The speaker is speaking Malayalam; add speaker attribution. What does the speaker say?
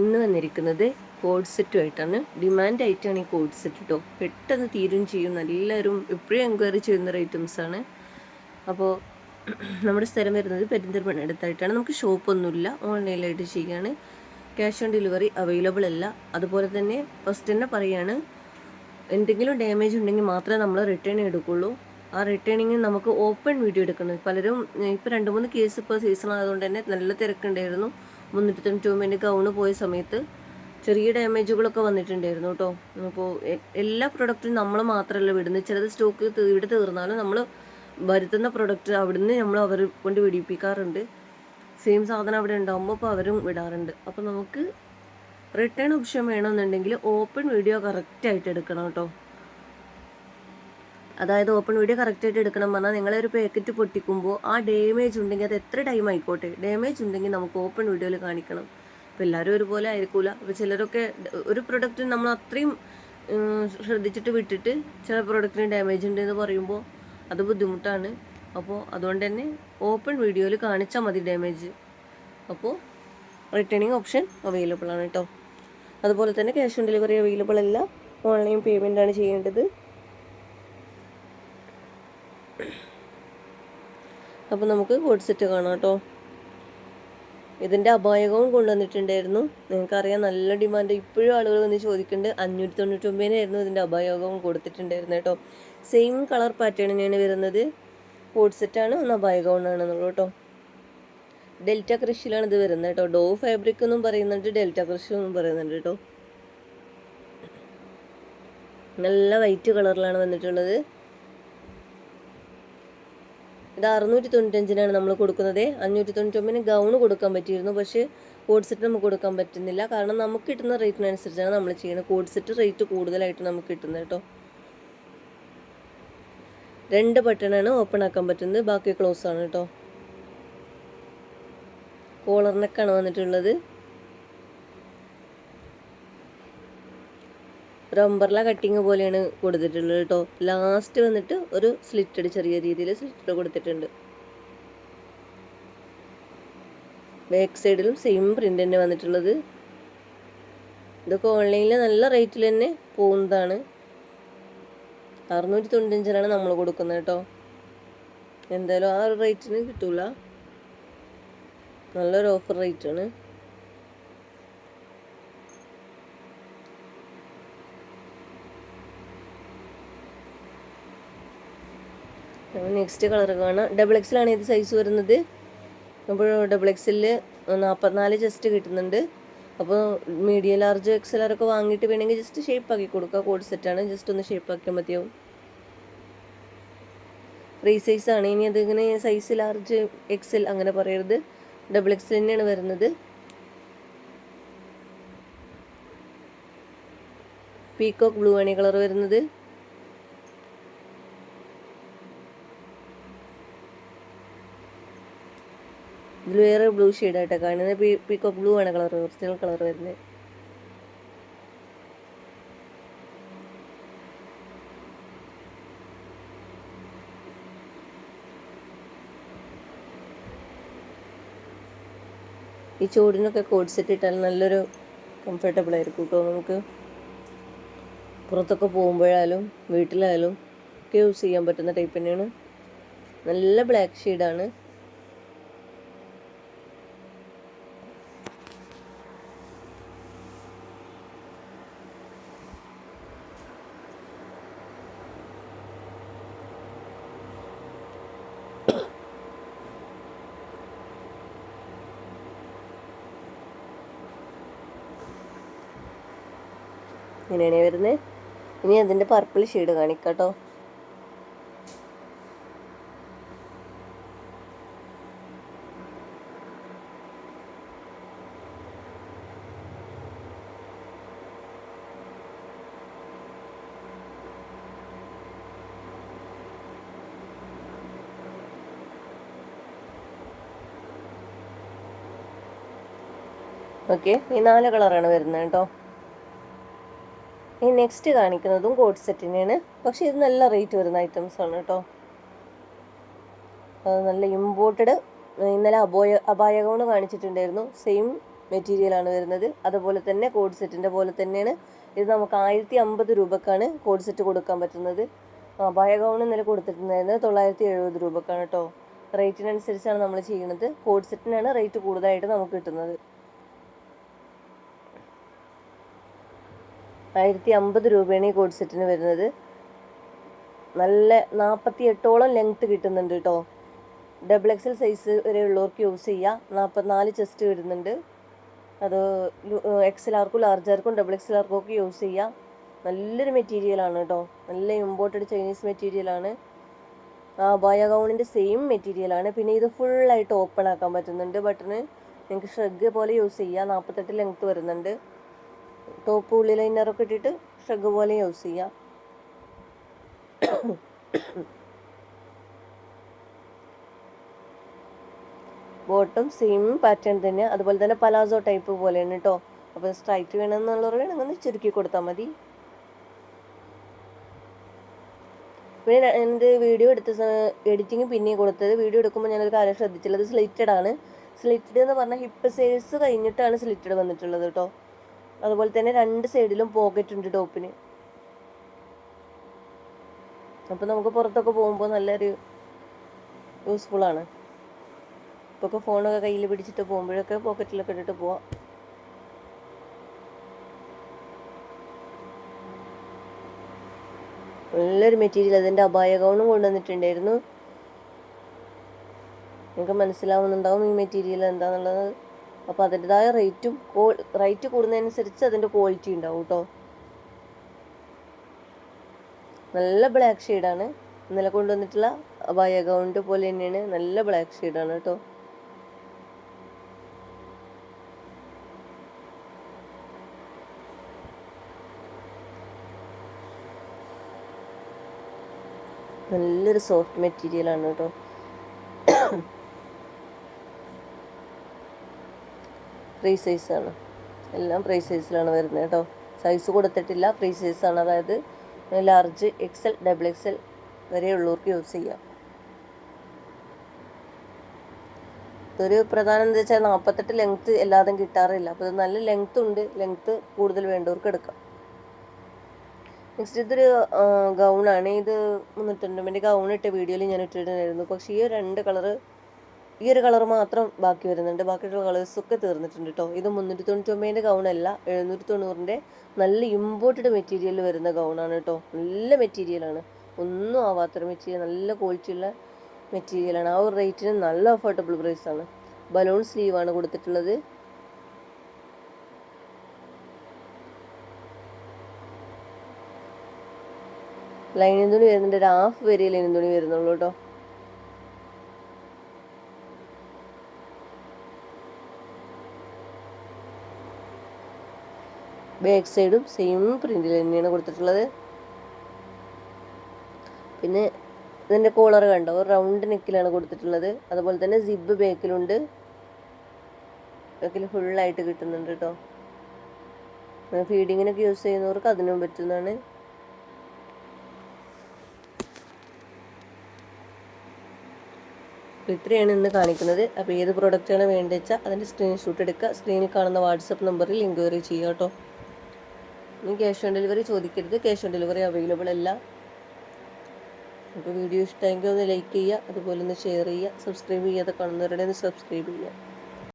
Speaker 1: ഇന്ന് വന്നിരിക്കുന്നത് കോഡ് സെറ്റുമായിട്ടാണ് ഡിമാൻഡ് ആയിട്ടാണ് ഈ കോഡ് സെറ്റ് കേട്ടോ പെട്ടെന്ന് തീരും ചെയ്യും. എല്ലാവരും എപ്പോഴും എൻക്വയറി ചെയ്യുന്ന ഒരു ഐറ്റംസാണ് അപ്പോൾ നമ്മുടെ സ്ഥലം വരുന്നത് പെരിന്തൽമണ്ണ അടുത്തായിട്ടാണ്. നമുക്ക് ഷോപ്പൊന്നുമില്ല ഓൺലൈനിലായിട്ട് ചെയ്യുകയാണ്. ക്യാഷ് ഓൺ ഡെലിവറി അവൈലബിൾ അല്ല. അതുപോലെ തന്നെ ഫസ്റ്റ് തന്നെ പറയുകയാണ് എന്തെങ്കിലും ഡാമേജ് ഉണ്ടെങ്കിൽ മാത്രമേ നമ്മൾ റിട്ടേൺ എടുക്കുള്ളൂ. ആ റിട്ടേണിങ് നമുക്ക് ഓപ്പൺ വീഡിയോ എടുക്കണം. പലരും ഇപ്പോൾ രണ്ട് മൂന്ന് കേസ് ഇപ്പോൾ സീസൺ ആയതുകൊണ്ട് തന്നെ നല്ല തിരക്കുണ്ടായിരുന്നു. മുന്നൂറ്റി തൊണ്ണൂറ്റി ഗൗണ് പോയ സമയത്ത് ചെറിയ ഡാമേജുകളൊക്കെ വന്നിട്ടുണ്ടായിരുന്നു കേട്ടോ അപ്പോൾ എല്ലാ പ്രൊഡക്റ്റും നമ്മൾ മാത്രമല്ല വിടുന്നത് ചിലത് സ്റ്റോക്ക് ഇവിടെ തീർന്നാലും നമ്മൾ വരുത്തുന്ന പ്രൊഡക്റ്റ് അവിടുന്ന് നമ്മൾ അവർ കൊണ്ട് വിടിപ്പിക്കാറുണ്ട് സെയിം സാധനം അവിടെ ഉണ്ടാകുമ്പോൾ അപ്പോൾ അവരും വിടാറുണ്ട്. അപ്പോൾ നമുക്ക് റിട്ടേൺ ഓപ്ഷൻ വേണമെന്നുണ്ടെങ്കിൽ ഓപ്പൺ വീഡിയോ കറക്റ്റായിട്ട് എടുക്കണം കേട്ടോ അതായത് ഓപ്പൺ വീഡിയോ കറക്റ്റായിട്ട് എടുക്കണം പറഞ്ഞാൽ നിങ്ങളൊരു പാക്കറ്റ് പൊട്ടിക്കുമ്പോൾ ആ ഡാമേജ് ഉണ്ടെങ്കിൽ അത് എത്ര ടൈം ആയിക്കോട്ടെ? ഡാമേജ് ഉണ്ടെങ്കിൽ നമുക്ക് ഓപ്പൺ വീഡിയോയിൽ കാണിക്കണം. അപ്പോൾ എല്ലാവരും ഒരുപോലെ ആയിരിക്കില്ല അപ്പോൾ ചിലരൊക്കെ ഒരു പ്രൊഡക്റ്റ് നമ്മൾ അത്രയും ശ്രദ്ധിച്ചിട്ട് വിട്ടിട്ട് ചില പ്രൊഡക്റ്റിന് ഡാമേജ് ഉണ്ട് എന്ന് പറയുമ്പോൾ അത് ബുദ്ധിമുട്ടാണ്. അപ്പോൾ അതുകൊണ്ട് തന്നെ ഓപ്പൺ വീഡിയോയിൽ കാണിച്ചാൽ മതി ഡാമേജ് അപ്പോൾ റിട്ടേണിങ് ഓപ്ഷൻ അവൈലബിൾ ആണ് കേട്ടോ അതുപോലെ തന്നെ ക്യാഷ് ഓൺ ഡെലിവറി അവൈലബിൾ അല്ല. ഓൺലൈൻ പേയ്മെന്റ് ആണ് ചെയ്യേണ്ടത്. അപ്പോൾ നമുക്ക് കോഡ് സെറ്റ് കാണാം കേട്ടോ. ഇതിന്റെ അപായകവും കൊണ്ടുവന്നിട്ടുണ്ടായിരുന്നു. നിങ്ങൾക്കറിയാം നല്ല ഡിമാൻഡ് ഇപ്പോഴും ആളുകൾ വന്ന് ചോദിക്കുന്നുണ്ട് അഞ്ഞൂറ്റി തൊണ്ണൂറ്റൊമ്പതിനായിരുന്നു ഇതിന്റെ അപായകവും കൊടുത്തിട്ടുണ്ടായിരുന്നു കേട്ടോ. സെയിം കളർ പാറ്റേൺ തന്നെയാണ് വരുന്നത്. കോഡ് സെറ്റാണ് ഒന്ന് അപായകവുമാണെന്നുള്ളൂ കേട്ടോ. ഡെൽറ്റ കൃഷിയിലാണ് ഇത് വരുന്നത് കേട്ടോ. ഡോ ഫാബ്രിക് എന്നും പറയുന്നുണ്ട് ഡെൽറ്റ കൃഷി എന്നും പറയുന്നുണ്ട് കേട്ടോ. നല്ല വൈറ്റ് കളറിലാണ് വന്നിട്ടുള്ളത്. ഇത് അറുന്നൂറ്റി തൊണ്ണൂറ്റഞ്ചിനാണ് നമ്മൾ കൊടുക്കുന്നത്. അഞ്ഞൂറ്റി തൊണ്ണൂറ്റൊമ്പതിന് ഗൗൺ കൊടുക്കാൻ പറ്റിയിരുന്നു. പക്ഷേ കോഡ് സെറ്റ് നമുക്ക് കൊടുക്കാൻ പറ്റുന്നില്ല. കാരണം നമുക്ക് കിട്ടുന്ന റേറ്റിനനുസരിച്ചാണ് നമ്മൾ ചെയ്യുന്നത്. കോഡ് സെറ്റ് റേറ്റ് കൂടുതലായിട്ട് നമുക്ക് കിട്ടുന്നത് കേട്ടോ. രണ്ട് ബട്ടണാണ് ഓപ്പൺ ആക്കാൻ പറ്റുന്നത്. ബാക്കി ക്ലോസ് ആണ് കേട്ടോ. കോളർ നെക്കാണ് വന്നിട്ടുള്ളത്. ഒരു അമ്പർല കട്ടിങ് പോലെയാണ് കൊടുത്തിട്ടുള്ളത് കേട്ടോ ലാസ്റ്റ് വന്നിട്ട് ഒരു സ്ലിറ്റഡ് ചെറിയ രീതിയിൽ സ്ലിറ്റഡ് കൊടുത്തിട്ടുണ്ട്. ബാക്ക് സൈഡിലും സെയിം പ്രിന്റ് തന്നെ വന്നിട്ടുള്ളത്. ഇതൊക്കെ ഓൺലൈനിൽ നല്ല റേറ്റിൽ തന്നെ പോകുന്നതാണ്. അറുന്നൂറ്റി തൊണ്ണൂറ്റഞ്ചിനാണ് നമ്മൾ കൊടുക്കുന്നത് കേട്ടോ എന്തായാലും ആ ഒരു റേറ്റിന് കിട്ടൂല. നല്ലൊരു ഓഫർ റേറ്റാണ് നെക്സ്റ്റ് കളർ കാണാം. ഡബിൾ എക്സിലാണ് ഇത് സൈസ് വരുന്നത്? അപ്പോൾ ഡബിൾ എക്സിൽ നാൽപ്പത്തിനാല് ജസ്റ്റ് കിട്ടുന്നുണ്ട്. അപ്പോൾ മീഡിയം ലാർജ് എക്സലറൊക്കെ വാങ്ങിയിട്ട് വേണമെങ്കിൽ ജസ്റ്റ് ഷേപ്പ് ആക്കി കൊടുക്കുക കോഡ് സെറ്റാണ് ജസ്റ്റ് ഒന്ന് ഷേപ്പ് ആക്കിയാൽ മതിയാവും. ഫ്രീ സൈസ് ആണ്. ഇനി അതിങ്ങനെ സൈസ് ലാർജ് എക്സൽ അങ്ങനെ പറയരുത്. ഡബിൾ എക്സൽ തന്നെയാണ് വരുന്നത്. പീക്കോക്ക് ബ്ലൂ ആണ് കളർ വരുന്നത്. ഇതിൽ വേറെ ബ്ലൂ ഷെയ്ഡായിട്ടാണ് കാണുന്നത് പീ പീക്കോക്ക് ബ്ലൂ ആണ് കളർ ഒറിജിനൽ കളർ വരുന്നത് ഈ ചൂടിനൊക്കെ കോഡ് സെറ്റ് ഇട്ടാൽ നല്ലൊരു കംഫർട്ടബിൾ ആയിരിക്കും കേട്ടോ നമുക്ക്. പുറത്തൊക്കെ പോകുമ്പോഴായാലും വീട്ടിലായാലും ഒക്കെ യൂസ് ചെയ്യാൻ പറ്റുന്ന ടൈപ്പ് തന്നെയാണ്. നല്ല ബ്ലാക്ക് ഷെയ്ഡാണ് ഇങ്ങനെയാണ് വരുന്നത് ഇനി അതിന്റെ പർപ്പിൾ ഷെയ്ഡ് കാണിക്കാം കേട്ടോ ഓക്കെ ഈ നാല് കളറാണ് വരുന്നത് കേട്ടോ. ഈ നെക്സ്റ്റ് കാണിക്കുന്നതും കോഡ് സെറ്റിനാണ് പക്ഷേ ഇത് നല്ല റേറ്റ് വരുന്ന ഐറ്റംസ് ആണ് കേട്ടോ നല്ല ഇമ്പോർട്ടഡ് ഇന്നലെ അബോയ അപായകമാണ് കാണിച്ചിട്ടുണ്ടായിരുന്നു. സെയിം മെറ്റീരിയലാണ് വരുന്നത്. അതുപോലെ തന്നെ കോഡ് സെറ്റിന്റെ പോലെ തന്നെയാണ്. ഇത് നമുക്ക് ആയിരത്തി അമ്പത് രൂപക്കാണ് കോഡ് സെറ്റ് കൊടുക്കാൻ പറ്റുന്നത്. അപായ ഗൗൺ ഇന്നലെ കൊടുത്തിട്ടുണ്ടായിരുന്നത് തൊള്ളായിരത്തി എഴുപത് രൂപക്കാണ് കേട്ടോ റേറ്റിനനുസരിച്ചാണ് നമ്മൾ ചെയ്യുന്നത്. കോഡ് സെറ്റിനാണ് റേറ്റ് കൂടുതലായിട്ട് നമുക്ക് കിട്ടുന്നത്. ആയിരത്തി അമ്പത് രൂപയാണ് ഈ കോഡ് സെറ്റിന് വരുന്നത്. നല്ല നാൽപ്പത്തി എട്ടോളം ലെങ്ത്ത് കിട്ടുന്നുണ്ട് കേട്ടോ ഡബിൾ എക്സൽ സൈസ് വരെ ഉള്ളവർക്ക് യൂസ് ചെയ്യാം. നാൽപ്പത്തിനാല് ചെസ്റ്റ് വരുന്നുണ്ട്. അത് എക്സൽ ആർക്കും ലാർജ് ആർക്കും ഡബിൾ എക്സൽ ആർക്കും ഒക്കെ യൂസ് ചെയ്യാം. നല്ലൊരു മെറ്റീരിയലാണ് കേട്ടോ നല്ല ഇമ്പോർട്ടഡ് ചൈനീസ് മെറ്റീരിയലാണ് ആ ബായ ഗൗണിന്റെ സെയിം മെറ്റീരിയലാണ് പിന്നെ ഇത് ഫുള്ളായിട്ട് ഓപ്പൺ ആക്കാൻ പറ്റുന്നുണ്ട്. ബട്ടണ് നിങ്ങൾക്ക് ഷ്രഗ് പോലെ യൂസ് ചെയ്യാം. നാൽപ്പത്തെട്ട് ലെങ്ത്ത് വരുന്നുണ്ട്. ടോപ്പ് ഉള്ളിൽ ലൈനറൊക്കെ ഇട്ടിട്ട് ഷഗ് പോലെ യൂസ് ചെയ്യാം. ബോട്ടം സെയിം പാറ്റേൺ തന്നെ അതുപോലെ തന്നെ പലാസോ ടൈപ്പ് പോലെയാണ് കേട്ടോ അപ്പോൾ സ്ട്രൈറ്റ് വേണമെന്നുള്ളവർ വേണമെങ്കിൽ ചുരുക്കി കൊടുത്താൽ മതി. പിന്നെ എന്റെ വീഡിയോ എടുത്ത എഡിറ്റിംഗ് പിന്നെയും കൊടുത്തത്. വീഡിയോ എടുക്കുമ്പോൾ ഞാനൊരു കാര്യം ശ്രദ്ധിച്ചില്ല. അത് സ്ലിറ്റഡ് ആണ്. സ്ലിറ്റഡ് എന്ന് പറഞ്ഞാൽ ഹിപ്പ് സെയിൽസ് കഴിഞ്ഞിട്ടാണ് സ്ലിറ്റഡ് വന്നിട്ടുള്ളത് കേട്ടോ അതുപോലെ തന്നെ രണ്ട് സൈഡിലും പോക്കറ്റ് ഉണ്ട് ടോപ്പിന് അപ്പോൾ നമുക്ക് പുറത്തൊക്കെ പോകുമ്പോൾ നല്ലൊരു യൂസ്ഫുൾ ആണ്. ഇപ്പോൾ ഒക്കെ ഫോണൊക്കെ കയ്യിൽ പിടിച്ചിട്ട് പോകുമ്പോഴൊക്കെ പോക്കറ്റിലൊക്കെ ഇട്ടിട്ട് പോവാം. നല്ലൊരു മെറ്റീരിയൽ അതിന്റെ അപായ കൊണ്ടുവന്നിട്ടുണ്ടായിരുന്നു. നിങ്ങൾക്ക് മനസ്സിലാവുന്നുണ്ടാവും ഈ മെറ്റീരിയൽ എന്താണെന്നുള്ളത് അപ്പോൾ അതിന്റെതായ റേറ്റും റേറ്റ് കൂടുന്നതനുസരിച്ച് അതിന്റെ ക്വാളിറ്റി ഉണ്ടാവും കേട്ടോ നല്ല ബ്ലാക്ക് ഷെയ്ഡാണ് ഇന്നലെ കൊണ്ടുവന്നിട്ടുള്ള അബായ ഗൗണ്ട് പോലെ തന്നെയാണ്. നല്ല ബ്ലാക്ക് ഷെയ്ഡാണ് കേട്ടോ നല്ലൊരു സോഫ്റ്റ് മെറ്റീരിയലാണ് കേട്ടോ ഫ്രീ സൈസാണ് എല്ലാം ഫ്രീ സൈസിലാണ് വരുന്നത് കേട്ടോ. സൈസ് കൊടുത്തിട്ടില്ല ഫ്രീ സൈസാണ് അതായത് ലാർജ് എക്സൽ ഡബിൾ എക്സൽ വരെയുള്ളവർക്ക് യൂസ് ചെയ്യാം. ഇതൊരു പ്രധാനം എന്താ വെച്ചാൽ നാൽപ്പത്തെട്ട് ലെങ്ത്ത് എല്ലാതും കിട്ടാറില്ല. അപ്പോൾ ഇത് നല്ല ലെങ്ത്ത് ഉണ്ട്. ലെങ്ത്ത് കൂടുതൽ വേണ്ടവർക്ക് എടുക്കാം. നെക്സ്റ്റ് ഇതൊരു ഗൗണാണ് ഇത് മുന്നൂറ്റൊൻപതിന്റെ ഗൗൺ ഇട്ട വീഡിയോയിൽ ഞാൻ ഇട്ടിട്ടുണ്ടായിരുന്നു. പക്ഷേ ഈ രണ്ട് കളറ് ഈ ഒരു കളർ മാത്രം ബാക്കി വരുന്നുണ്ട്. ബാക്കിയുള്ള കളേഴ്സൊക്കെ തീർന്നിട്ടുണ്ട് കേട്ടോ ഇത് മുന്നൂറ്റി തൊണ്ണൂറ്റൊമ്പതിന്റെ ഗൗണല്ല എഴുന്നൂറ്റി തൊണ്ണൂറിന്റെ നല്ല ഇമ്പോർട്ടഡ് മെറ്റീരിയൽ വരുന്ന ഗൗണാണ് കേട്ടോ നല്ല മെറ്റീരിയലാണ് ഒന്നും ആവാത്തൊരു മെറ്റീരിയൽ നല്ല ക്വാളിറ്റിയുള്ള മെറ്റീരിയലാണ് ആ ഒരു റേറ്റിന് നല്ല അഫോർഡബിൾ പ്രൈസാണ് ബലൂൺ സ്ലീവാണ് കൊടുത്തിട്ടുള്ളത്. ലൈനിങ് തുണി വരുന്നുണ്ട്. ഒരു ഹാഫ് വരെ ലൈനിങ് തുണി വരുന്നുള്ളൂ കേട്ടോ ബാക്ക് സൈഡും സെയിം പ്രിന്റിൽ തന്നെയാണ് കൊടുത്തിട്ടുള്ളത്. പിന്നെ ഇതിന്റെ കോളർ കണ്ടോ? റൗണ്ട് നെക്കിലാണ് കൊടുത്തിട്ടുള്ളത്. അതുപോലെ തന്നെ സിബ് ബാക്കിലുണ്ട് ബാക്കിൽ ഫുള്ളായിട്ട് കിട്ടുന്നുണ്ട് കേട്ടോ ഫീഡിങ്ങിനൊക്കെ യൂസ് ചെയ്യുന്നവർക്ക് അതിനും പറ്റുന്നതാണ്. ഇത്രയാണ് ഇന്ന് കാണിക്കുന്നത്. അപ്പോൾ ഏത് പ്രോഡക്റ്റാണ് വേണ്ടത് വെച്ചാൽ അതിന്റെ സ്ക്രീൻഷോട്ട് എടുക്കുക. സ്ക്രീനിൽ കാണുന്ന വാട്സപ്പ് നമ്പറിൽ എൻക്വയറി ചെയ്യുക കേട്ടോ ഇനി ക്യാഷ് ഓൺ ഡെലിവറി ചോദിക്കരുത്. ക്യാഷ് ഓൺ ഡെലിവറി അവൈലബിൾ അല്ല. അപ്പോൾ വീഡിയോ ഇഷ്ടമെങ്കിൽ ഒന്ന് ലൈക്ക് ചെയ്യുക. അതുപോലെ ഒന്ന് ഷെയർ ചെയ്യുക. സബ്സ്ക്രൈബ് ചെയ്യാതെ കാണുന്നവരുടെ ഒന്ന് സബ്സ്ക്രൈബ് ചെയ്യുക.